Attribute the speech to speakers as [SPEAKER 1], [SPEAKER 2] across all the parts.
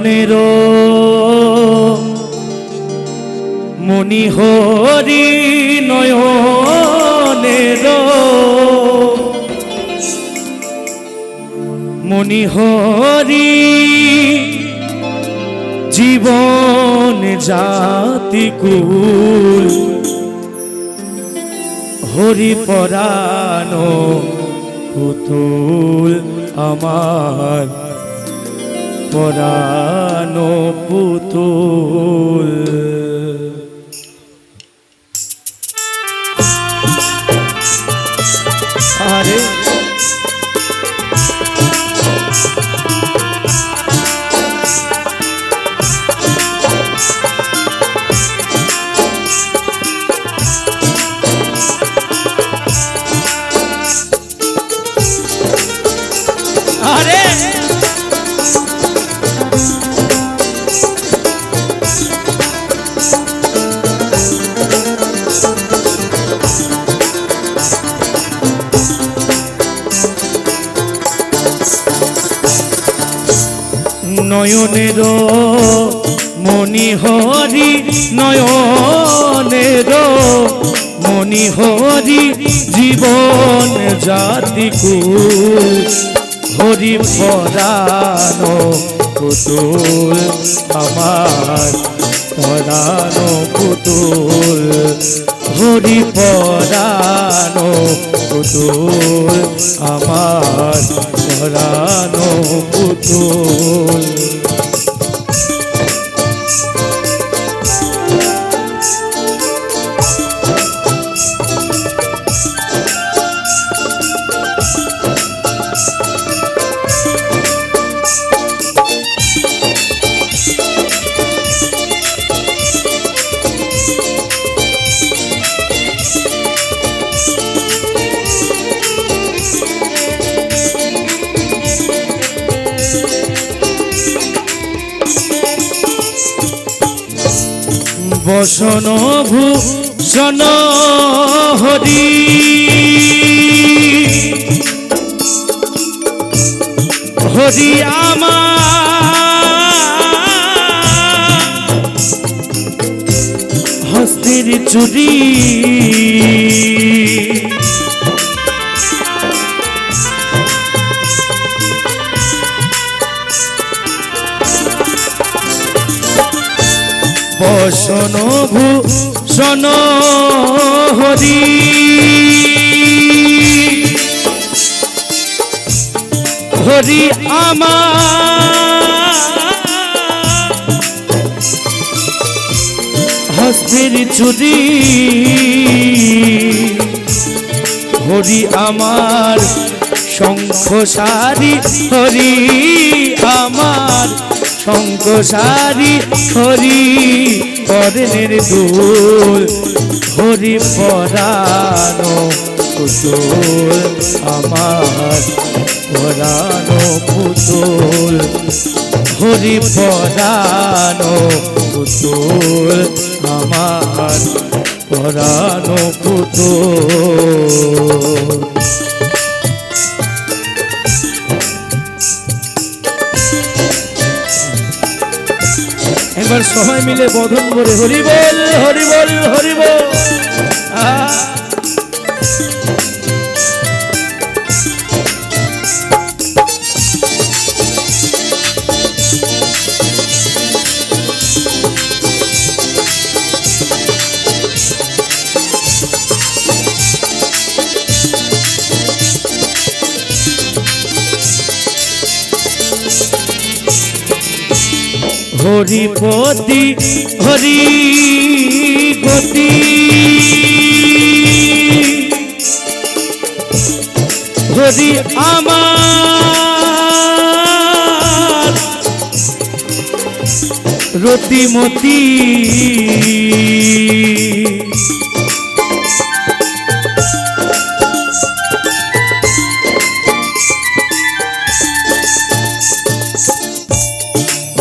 [SPEAKER 1] নয়নের মনি হরি নয়নের মনি হরি জীবন জাতি কুল হরি পরানো পুতুল আমার পরানো পুতুল। নয়নের মনি হরি নয়নের মনি হরি জীবন জাতি কুল হরি পরানো পুতুল, আমার পরানো পুতুল। হরি পরানো পুতুল আমার পরানো পুতুল। বসন ভূষণ হরি। হরি আমার হস্তির চুরি। বসন ভূষণ হরি। হরি আমার। হস্তের চুরি হরি আমার। শঙ্খ সারি হরি আমার। শঙ্খ সারি হরি কর্ণের দুল, হরি পরানো পুতুল, আমার পরানো পুতুল, হরি পরানো পুতুল, আমার পরানো পুতুল। একবার সবাই মিলে বদন করে হরি বল হরি বল হরিপতি হরি গতি। হরি আমার রতিমতি।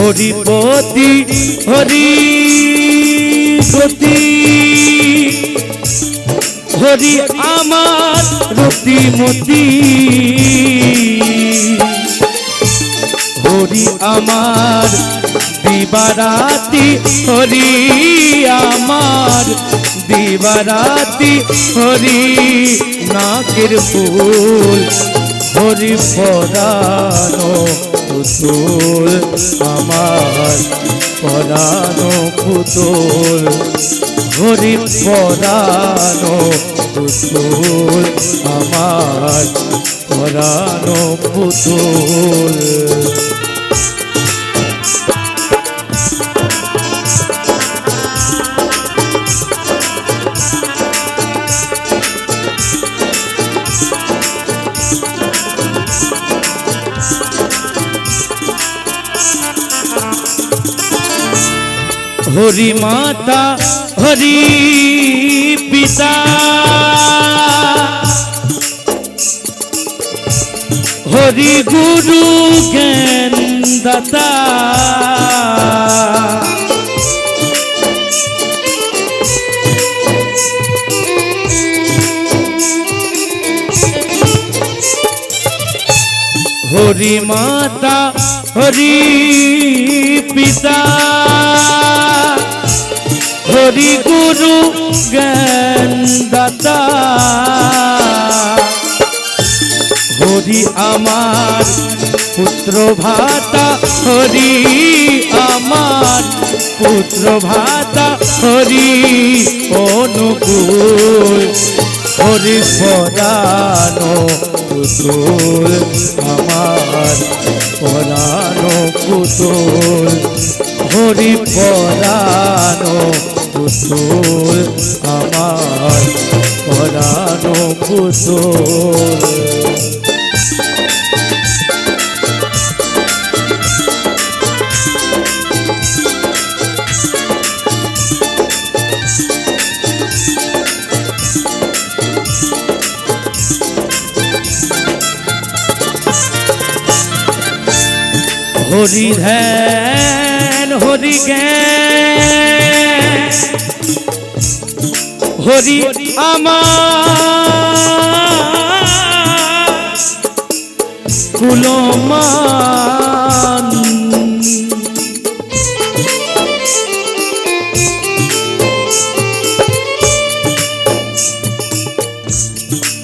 [SPEAKER 1] হরিপতি হরি গতি হরি আমার রতিমতি হরি আমার দিবারাতি, হরি আমার দিবারাতি, হরি নাকের ফুল, হরি পরানো পুতুল আমার পরানো পুতুল। হরি পরানো পুতুল আমার পরানো পুতুল। হরি মাতা হরি পিতা। হরি গুরু জ্ঞান দাতা। হরি মাতা হরি পিতা, হরি গুরু জ্ঞান দাতা হরি আমার পুত্র ভাতা হরি আমার পুত্র ভাতা হরি অনুকূল, হরি পরানো পুতুল আমার পরানো পুতুল হরি পরানো পুতুল আমার পরানো পুতুল। হরি ধ্যান হরি জ্ঞান। হরি আমার কুলমান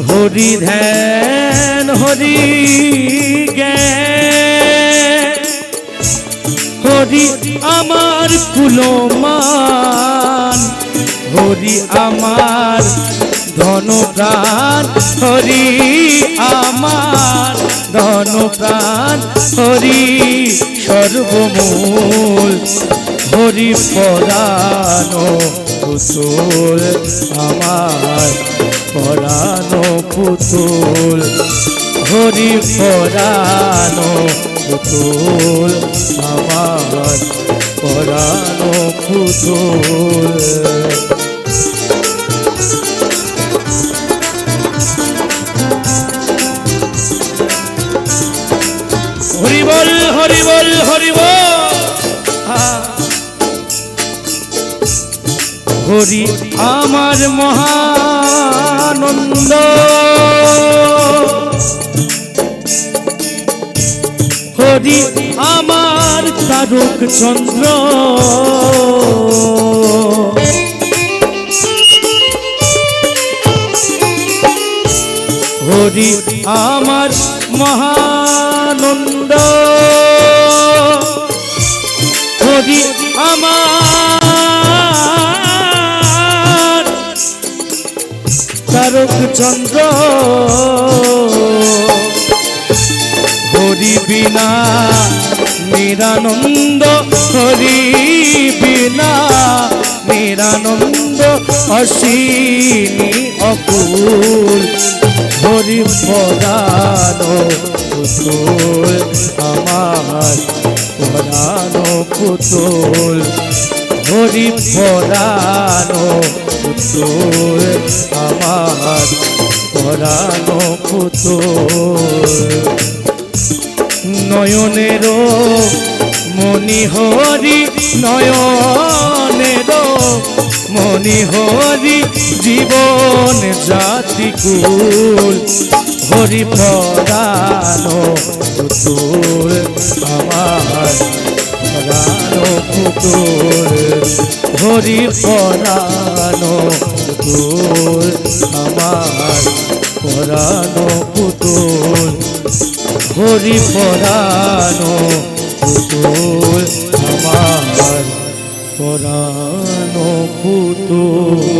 [SPEAKER 1] হরি ধ্যান হরি হরি আমার কুলমান, হরি আমার ধন প্রাণ হরি আমার ধন প্রাণ হরি সর্বমূল, হরি পরানো পুতুল আমার পরানো পুতুল, হরি পরানো পুতুল আমার পরানো পুতুল। হরি বল হরি বল হরি বল হরি আমার মহানন্দ। হরি আমার তারক চন্দ্র। হরি আমার মহানন্দ। হরি আমার তারক চন্দ্র। হরি বিনা নিরানন্দ হরি বিনা নিরানন্দ অসীমি অকুল হরি পরানো পুতুল আমার পরানো পুতুল হরি পরানো পুতুল আমার পরানো পুতুল। নয়নের মনি হরি নয়নের মনি হরি জীবন জাতিকুল হরি পরানো পুতুল, আমার পুতুল। হরি পরানো পুতুল, আমার করি পরানো পুতুল আমার পরানো পুতুল।